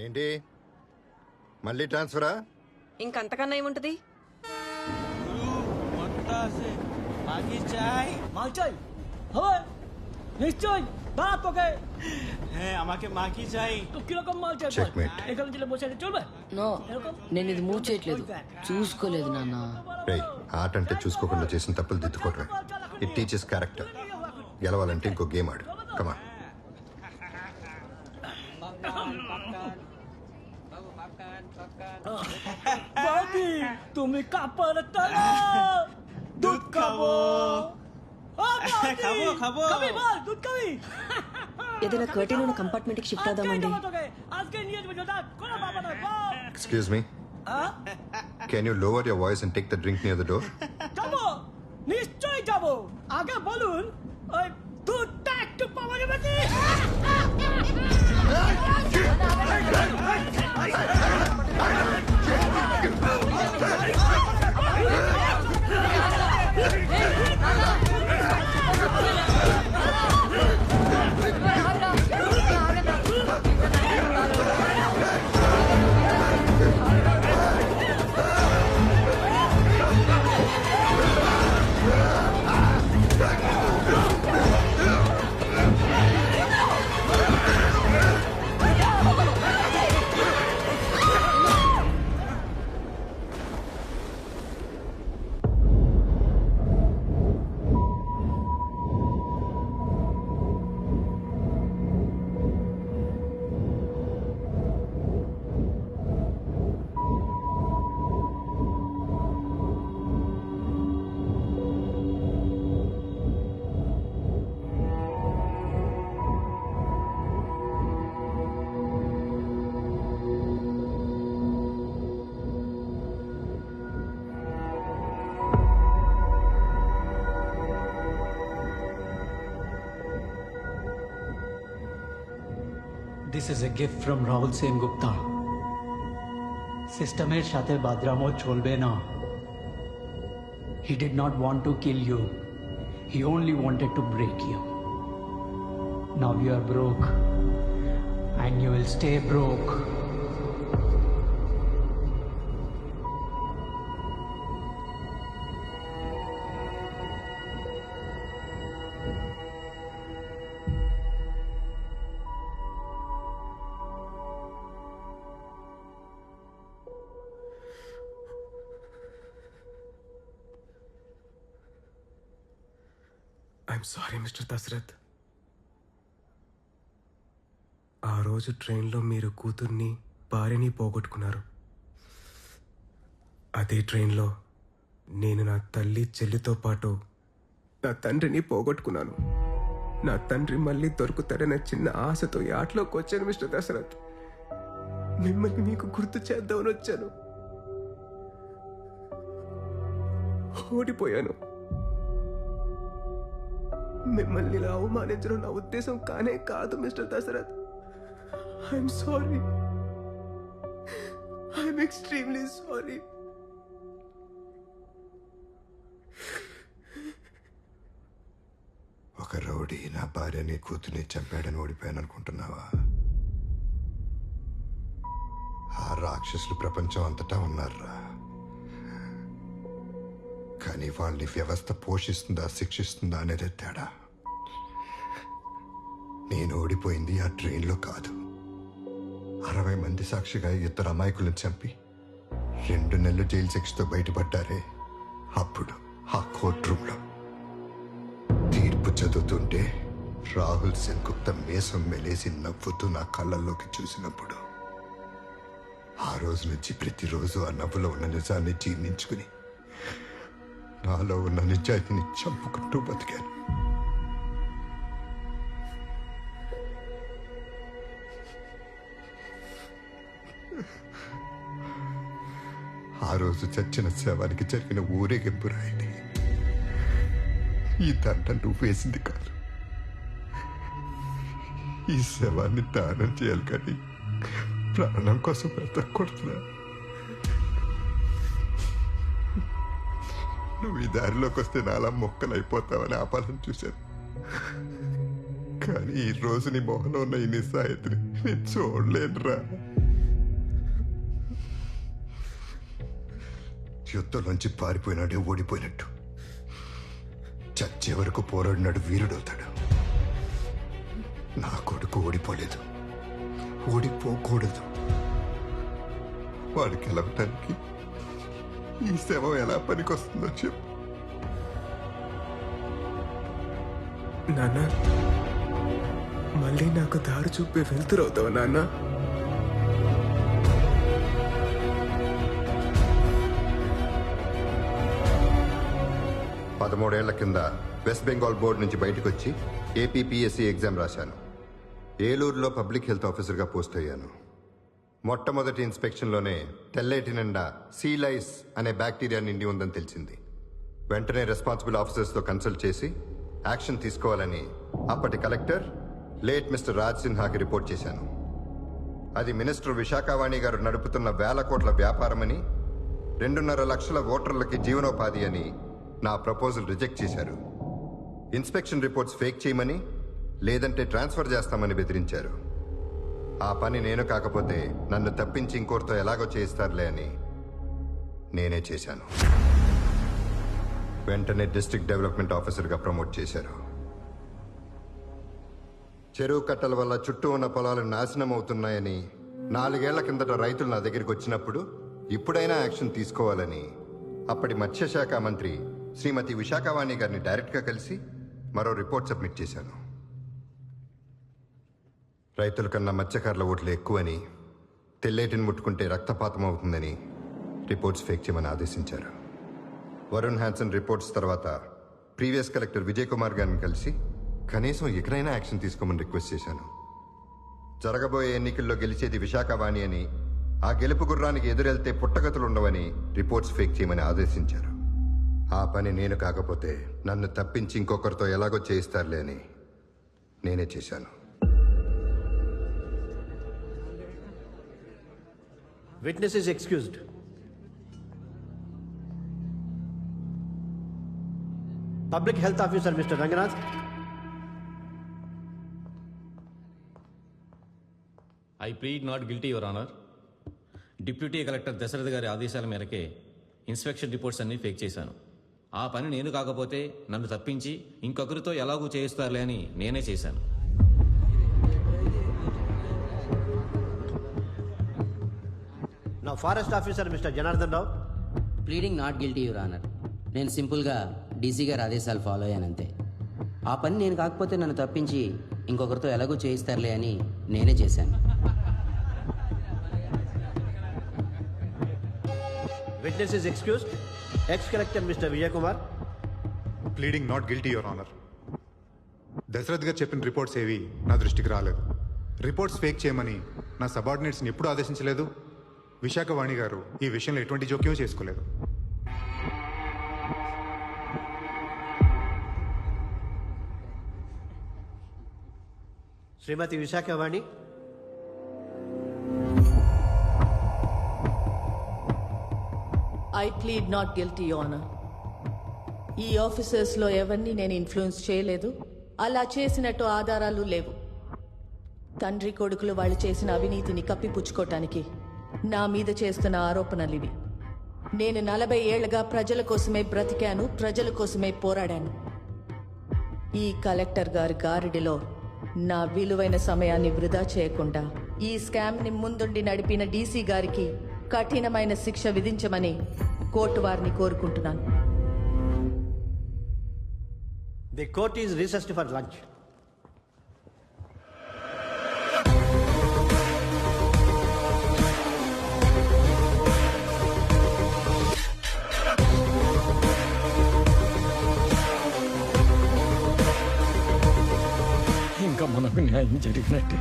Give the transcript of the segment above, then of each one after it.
ఏంటి మళ్ళీ ట్రాన్స్ఫరా ఇంకంతకన్నా ఏముంటది মাগি চাই মাল চাই হবে নিশ্চয় দাঁড়া তোকে হ্যাঁ আমাকে মাগি চাই তো কিরকম মাল চাই বল? Checkmate. এখানে ছিল বসে আছে চলবে నో నేను ఇది మూవ్ చేయట్లేదు చూసుకోలేదు నాన్న రే ఆట అంటే చూసుకోకుండా చేసిన తప్పులు దిద్దుకోవటమే ఇట్ టీచర్స్ క్యారెక్టర్ గెలవాలంటే ఇంకో గేమ్ ఆడు కమా বাকি তুমি কাপড় তোলো দুধ খাবো ও, বাকি! খাবো, খাবো। খাবি বল দুধ খাবি ఏదైనా కర్టీన్ ఉన్న కంపార్ట్మెంట్ కి షిఫ్ట్ আজকে అవుదామండి দেবো তোকে আজকে নিয়ে যাবো জোটা কোনো বাবা নয় বল ఎక్స్క్యూజ్ మీ হ্যাঁ? Can you lower your voice and take the drink near the door যাবো নিশ্চয়ই যাবো আগে বলুন ওই দুধটা একটু পাওয়া যাবে কি Silence! this is a gift from Rahul Sen Gupta সিস্টেমের সাথে বাদরামো চলবে না he did not want to kill you he only wanted to break you now you are broke and you will stay broke I'm sorry mister Dasharath ఆ రోజు ట్రైన్లో మీరు కూతుర్ని భార్యని పోగొట్టుకున్నారు. అదే ట్రైన్లో నేను నా తల్లి చెల్లితో పాటు నా తండ్రిని పోగొట్టుకున్నాను. నా తండ్రి మళ్ళీ దొరుకుతాడనే చిన్న ఆశతో ఈ ఆటలోకి వచ్చాను మిస్టర్ దశరథ్ మిమ్మల్ని మీకు గుర్తు చేద్దామని వచ్చాను. ఓడిపోయాను. మిమ్మల్ని ఇలా అవమానించడం నా ఉద్దేశం కానే కాదు mister Dasharath. I'm sorry I'm extremely sorry ఒక రౌడీ నా భార్యని కూతుర్ని చంపాడని ఓడిపోయాను అనుకుంటున్నావా ఆ రాక్షసులు ప్రపంచం అంతటా ఉన్నారా కానీ వాళ్ళని వ్యవస్థ పోషిస్తుందా శిక్షిస్తుందా అనేది తేడా. నేను ఓడిపోయింది ఆ ట్రైన్లో కాదు. అరవై మంది సాక్షిగా ఇద్దరు అమాయకులను చంపి రెండు నెలలు జైలు శిక్షతో బయటపడ్డారే అప్పుడు ఆ కోర్ట్ రూమ్లో. తీర్పు చదువుతుంటే రాహుల్ సెన్ గుప్తా మేసం మెలేసి నవ్వుతూ నా కళ్ళల్లోకి చూసినప్పుడు ఆ రోజు నుంచి ప్రతిరోజు ఆ నవ్వులో ఉన్న నిజాన్ని జీర్ణించుకుని నాలో ఉన్న నిజాయితీని చంపుకుంటూ బతికాను. ఆ రోజు చచ్చిన శవానికి జరిగిన ఊరేగింపు రాయిది ఈ దండ నువ్వు వేసింది కాదు. ఈ శవాన్ని దానం చేయాలి కానీ ప్రాణం కోసం బ్రతకూడదురా నువ్వు ఈ దారిలోకి వస్తే నాలా మొక్కలు అయిపోతావని ఆపాలని చూశాను. కానీ ఈ రోజు నీ మొహంలో ఉన్న ఈ నిస్సాయితని నేను చూడలేనురా. యుద్ధంలోంచి పారిపోయినాడే ఓడిపోయినట్టు. చచ్చే వరకు పోరాడినాడు వీరుడవుతాడు. నా కొడుకు ఓడిపోలేదు. ఓడిపోకూడదు. వాడికి వెళ్ళటానికి ఈ శవం ఎలా పనికొస్తుందో చెప్పు. నాన్న మళ్ళీ నాకు దారి చూపే వెళ్తురవుతావు నాన్న? పదమూడేళ్ళ కింద వెస్ట్ బెంగాల్ బోర్డు నుంచి బయటకు వచ్చి ఏపీపీఎస్సీ ఎగ్జామ్ రాశాను. ఏలూరులో పబ్లిక్ హెల్త్ ఆఫీసర్గా పోస్ట్ అయ్యాను. మొట్టమొదటి ఇన్స్పెక్షన్లోనే తెల్లేటి నిండా సీలైస్ అనే బ్యాక్టీరియా నిండి ఉందని తెలిసింది. వెంటనే రెస్పాన్సిబుల్ ఆఫీసర్స్తో కన్సల్ట్ చేసి యాక్షన్ తీసుకోవాలని అప్పటి కలెక్టర్ లేట్ మిస్టర్ రాజ్ సిన్హాకి రిపోర్ట్ చేశాను. అది మినిస్టర్ విశాఖవాణి గారు నడుపుతున్న వేల కోట్ల వ్యాపారమని రెండున్నర లక్షల ఓటర్లకి జీవనోపాధి అని నా ప్రపోజల్ రిజెక్ట్ చేశారు. ఇన్స్పెక్షన్ రిపోర్ట్స్ ఫేక్ చేయమని లేదంటే ట్రాన్స్ఫర్ చేస్తామని బెదిరించారు. ఆ పని నేను కాకపోతే నన్ను తప్పించి ఇంకోరితో ఎలాగో చేయిస్తారులే అని నేనే చేశాను. వెంటనే డిస్ట్రిక్ట్ డెవలప్మెంట్ ఆఫీసర్గా ప్రమోట్ చేశారు. చెరువు కట్టల వల్ల చుట్టూ ఉన్న పొలాలు నాశనం అవుతున్నాయని నాలుగేళ్ళ కిందట రైతులు నా దగ్గరికి వచ్చినప్పుడు ఇప్పుడైనా యాక్షన్ తీసుకోవాలని అప్పటి మత్స్యశాఖ మంత్రి శ్రీమతి విశాఖవాణి గారిని డైరెక్ట్గా కలిసి మరో రిపోర్ట్ సబ్మిట్ చేశాను. రైతుల కన్నా మత్స్యకారుల ఓట్లు ఎక్కువని తెల్లేటిని ముట్టుకుంటే రక్తపాతం అవుతుందని రిపోర్ట్స్ ఫేక్ చేయమని ఆదేశించారు. వరుణ్ హ్యాన్సన్ రిపోర్ట్స్ తర్వాత ప్రీవియస్ కలెక్టర్ విజయ్ కుమార్ గారిని కలిసి కనీసం ఎక్కడైనా యాక్షన్ తీసుకోమని రిక్వెస్ట్ చేశాను. జరగబోయే ఎన్నికల్లో గెలిచేది విశాఖవాణి అని ఆ గెలుపు గుర్రానికి ఎదురెళ్తే పుట్టగతులు ఉండవని రిపోర్ట్స్ ఫేక్ చేయమని ఆదేశించారు. ఆ పని నేను కాకపోతే నన్ను తప్పించి ఇంకొకరితో ఎలాగో చేయిస్తారులే అని నేనే చేశాను Witness is excused. Public Health Officer Mr. Ranganath. I plead not guilty your honour deputy collector Dasharath గారి ఆదేశాల మేరకే ఇన్స్పెక్షన్ రిపోర్ట్స్ అన్ని ఫేక్ చేశాను ఆ పని నేను కాకపోతే నన్ను తప్పించి ఇంకొకరితో ఎలాగూ చేయిస్తారులే అని నేనే చేశాను Now Forest Officer Mr. Janardhan Rao. Pleading not guilty your honour నేను సింపుల్గా డీసీ గారి ఆదేశాలు ఫాలో అయ్యానంతే ఆ పని నేను కాకపోతే నన్ను తప్పించి ఇంకొకరితో ఎలాగో చేయిస్తారులే అని నేనే చేశాను Witness is excused. Ex-Collector Mr. Vijay Kumar. Pleading not guilty your honour Dasharath గారు చెప్పిన రిపోర్ట్స్ ఏవి నా దృష్టికి రాలేదు రిపోర్ట్స్ ఫేక్ చేయమని నా సబార్డినేట్స్ని ఎప్పుడూ ఆదేశించలేదు విశాఖవాణి గారు ఈ విషయంలో ఎటువంటి జోక్యం చేసుకోలేదు Srimati Vishakhavani. I plead not guilty honour ఈ ఆఫీసర్స్లో ఎవరిని నేను ఇన్ఫ్లుయెన్స్ చేయలేదు. అలా చేసినట్టు ఆధారాలు లేవు. తండ్రి కొడుకులు వాళ్ళు చేసిన అవినీతిని కప్పిపుచ్చుకోవటానికి నా మీద చేస్తున్న ఆరోపణలు ఇవి. నేను నలభై ఏళ్ళుగా ప్రజల కోసమే బ్రతికాను ప్రజల కోసమే పోరాడాను. ఈ కలెక్టర్ గారి గారిడిలో నా విలువైన సమయాన్ని వృధా చేయకుండా ఈ స్కామ్ని ముందుండి నడిపిన డీసీ గారికి కఠినమైన శిక్ష విధించమని కోర్టు వారిని కోరుకుంటున్నాను The court is recessed for lunch. ఇంకా మనకు న్యాయం జరిగినట్టే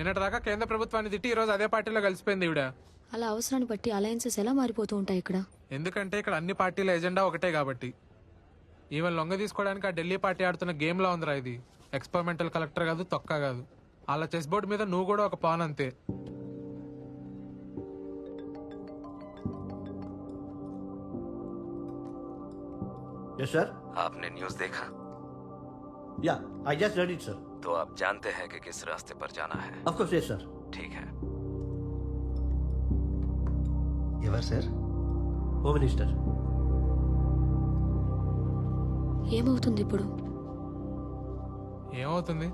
నిన్నటిదాకా కేంద్ర ప్రభుత్వాన్ని తిట్టి ఈ రోజు అదే పార్టీలో కలిసిపోయింది ఈవిడ అలా అవసరాన్ని బట్టి అలయన్సెస్ ఎలా మారిపోతూ ఉంటాయి ఇక్కడ ఎందుకంటే ఇక్కడ అన్ని పార్టీల ఎజెండా ఒకటే కాబట్టి ఈవెన్ లొంగ తీసుకోవడానికి ఆ ఢిల్లీ పార్టీ ఆడుతున్న గేమ్ లా ఉందిరా ఇది ఎక్స్పెరిమెంటల్ కలెక్టర్ కాదు తొక్క కాదు అలా చెస్ బోర్డు మీద నువ్వు కూడా ఒక పాన్ అంతే यस सर आपने न्यूज देखा या I just read it sir तो आप जानते हैं कि किस रास्ते पर जाना है ऑफ कोर्स यस सर ठीक है ఎవరు సార్ హోమ్ మినిస్టర్ ఏమవుతుంది ఇప్పుడు ఏమవుతుంది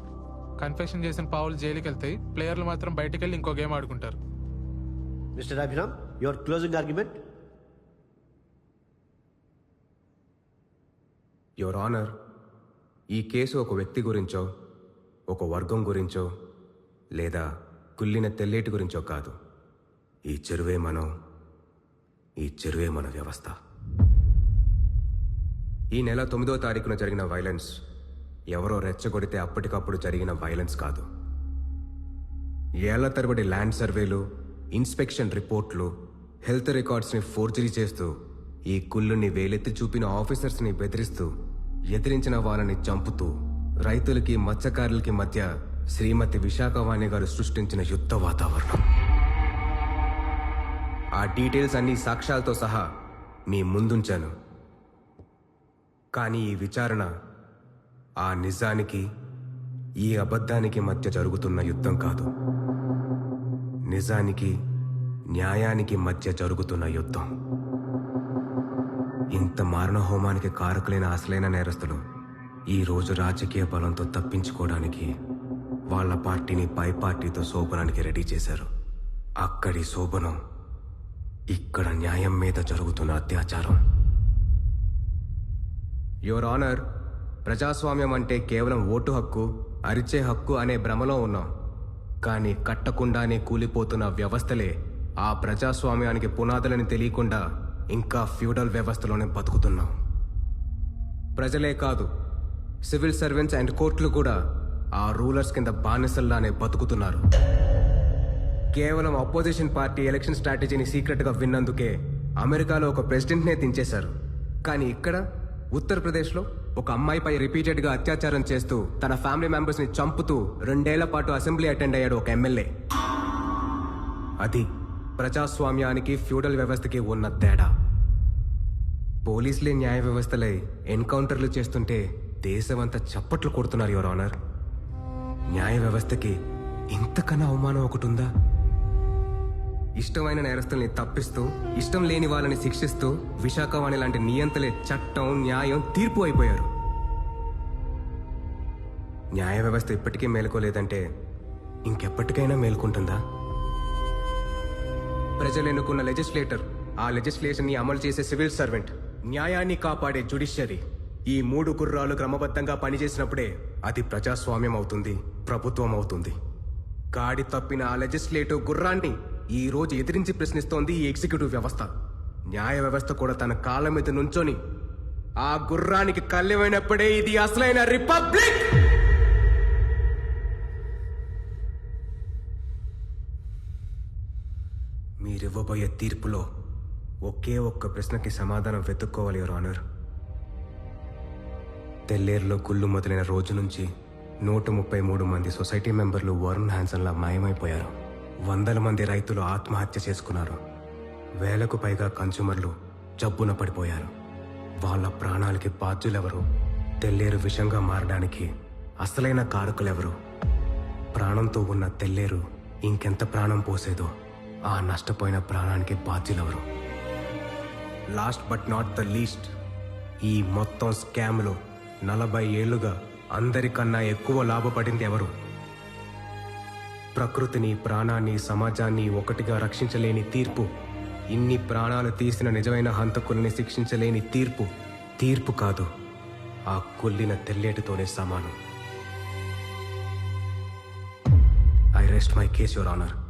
కన్ఫెషన్ చేసిన పావులు జైలుకి వెళ్తాయి ప్లేయర్లు మాత్రం బయటికి వెళ్ళి ఇంకో గేమ్ ఆడుకుంటారు mister Abhiram your closing argument your honour ఈ కేసు ఒక వ్యక్తి గురించో ఒక వర్గం గురించో లేదా కుళ్ళిన తెల్లేటి గురించో కాదు. ఈ చెరువే మనం ఈ చెరువే మన వ్యవస్థ. ఈ నెల తొమ్మిదో తారీఖున జరిగిన వైలెన్స్ ఎవరో రెచ్చగొడితే అప్పటికప్పుడు జరిగిన వైలెన్స్ కాదు. ఏళ్ళ తరబడి ల్యాండ్ సర్వేలు ఇన్స్పెక్షన్ రిపోర్ట్లు హెల్త్ రికార్డ్స్ని ఫోర్జరీ చేస్తూ ఈ కుళ్ళుని వేలెత్తి చూపిన ఆఫీసర్స్ని బెదిరిస్తూ ఎదిరించిన వాళ్ళని చంపుతూ రైతులకి మత్స్యకారులకి మధ్య శ్రీమతి విశాఖవాణి గారు సృష్టించిన యుద్ధ వాతావరణం. ఆ డీటెయిల్స్ అన్ని సాక్ష్యాలతో సహా మీ ముందుంచాను. కానీ ఈ విచారణ ఆ నిజానికి ఈ అబద్ధానికి మధ్య జరుగుతున్న యుద్ధం కాదు. నిజానికి న్యాయానికి మధ్య జరుగుతున్న యుద్ధం. ఇంత మారణ హోమానికి కారకులైన అసలైన నేరస్తులు ఈ రోజు రాజకీయ బలంతో తప్పించుకోవడానికి వాళ్ళ పార్టీని పై పార్టీతో శోభనానికి రెడీ చేశారు. అక్కడి శోభనం ఇక్కడ న్యాయం మీద జరుగుతున్న అత్యాచారం. యువర్ ఆనర్ ప్రజాస్వామ్యం అంటే కేవలం ఓటు హక్కు అరిచే హక్కు అనే భ్రమలో ఉన్నాం. కానీ కట్టకుండానే కూలిపోతున్న వ్యవస్థలే ఆ ప్రజాస్వామ్యానికి పునాదులని తెలియకుండా ఇంకా ఫ్యూడల్ వ్యవస్థలోనే బతుకుతున్నాం. ప్రజలే కాదు సివిల్ సర్వెంట్స్ అండ్ కోర్టులు కూడా ఆ రూలర్స్ కింద బానిసల్లానే బతుకుతున్నారు. కేవలం అపోజిషన్ పార్టీ ఎలక్షన్ స్ట్రాటజీని సీక్రెట్గా విన్నందుకే అమెరికాలో ఒక ప్రెసిడెంట్నే దించేశారు. కానీ ఇక్కడ ఉత్తరప్రదేశ్లో ఒక అమ్మాయిపై రిపీటెడ్గా అత్యాచారం చేస్తూ తన ఫ్యామిలీ మెంబర్స్ని చంపుతూ రెండేళ్ళ పాటు అసెంబ్లీ అటెండ్ అయ్యాడు ఒక ఎమ్మెల్యే. అది ప్రజాస్వామ్యానికి ఫ్యూడల్ వ్యవస్థకి ఉన్న తేడా. పోలీసులే న్యాయ వ్యవస్థలై ఎన్కౌంటర్లు చేస్తుంటే దేశమంతా చప్పట్లు కొడుతున్నారు యువర్ ఆనర్. న్యాయ వ్యవస్థకి ఇంతకన్నా అవమానం ఒకటి ఉందా ఇష్టమైన నేరస్తుల్ని తప్పిస్తూ ఇష్టం లేని వాళ్ళని శిక్షిస్తూ విశాఖవాణి లాంటి నియంతలే చట్టం న్యాయం తీర్పు అయిపోయారు. న్యాయ వ్యవస్థ ఇప్పటికీ మేలుకోలేదంటే ఇంకెప్పటికైనా మేల్కొంటుందా? ప్రజలు ఎన్నుకున్న లెజిస్లేటర్ ఆ లెజిస్లేషన్ని అమలు చేసే సివిల్ సర్వెంట్ న్యాయాన్ని కాపాడే జుడిషియరీ. ఈ మూడు గుర్రాలు క్రమబద్ధంగా పనిచేసినప్పుడే అది ప్రజాస్వామ్యం అవుతుంది ప్రభుత్వం అవుతుంది గాడి తప్పిన ఆ లెజిస్లేటివ్ గుర్రాన్ని ఈ రోజు ఎదిరించి ప్రశ్నిస్తోంది ఈ ఎగ్జిక్యూటివ్ వ్యవస్థ. న్యాయ వ్యవస్థ కూడా తన కాళ్ళ మీద నుంచొని ఆ గుర్రానికి కళ్ళెమైనప్పుడే ఇది అసలైన రిపబ్లిక్! మీరివ్వబోయే తీర్పులో ఒకే ఒక్క ప్రశ్నకి సమాధానం వెతుక్కోవాలి యువర్ ఆనర్. తెల్లేరులో గుళ్ళు మొదలైన రోజు నుంచి నూట ముప్పై మూడు మంది సొసైటీ మెంబర్లు వరుణ్ హ్యాన్సన్లా మాయమైపోయారు. వందల మంది రైతులు ఆత్మహత్య చేసుకున్నారు. వేలకు పైగా కన్స్యూమర్లు జబ్బున పడిపోయారు. వాళ్ళ ప్రాణాలకి బాధ్యులెవరు? తెల్లేరు విషంగా మారడానికి అసలైన కారకులెవరు? ప్రాణంతో ఉన్న తెల్లేరు ఇంకెంత ప్రాణం పోసేదో ఆ నష్టపోయిన ప్రాణానికి బాధ్యులెవరు? Last but not the least ఈ మొత్తం స్కామ్లో నలభై ఏళ్ళుగా అందరికన్నా ఎక్కువ లాభపడింది ఎవరు? ప్రకృతిని ప్రాణాన్ని సమాజాన్ని ఒకటిగా రక్షించలేని తీర్పు ఇన్ని ప్రాణాలు తీసిన నిజమైన హంతకుల్ని శిక్షించలేని తీర్పు తీర్పు కాదు ఆ కొల్లిన తెల్లేటితోనే సమానం. I rest my case your honour.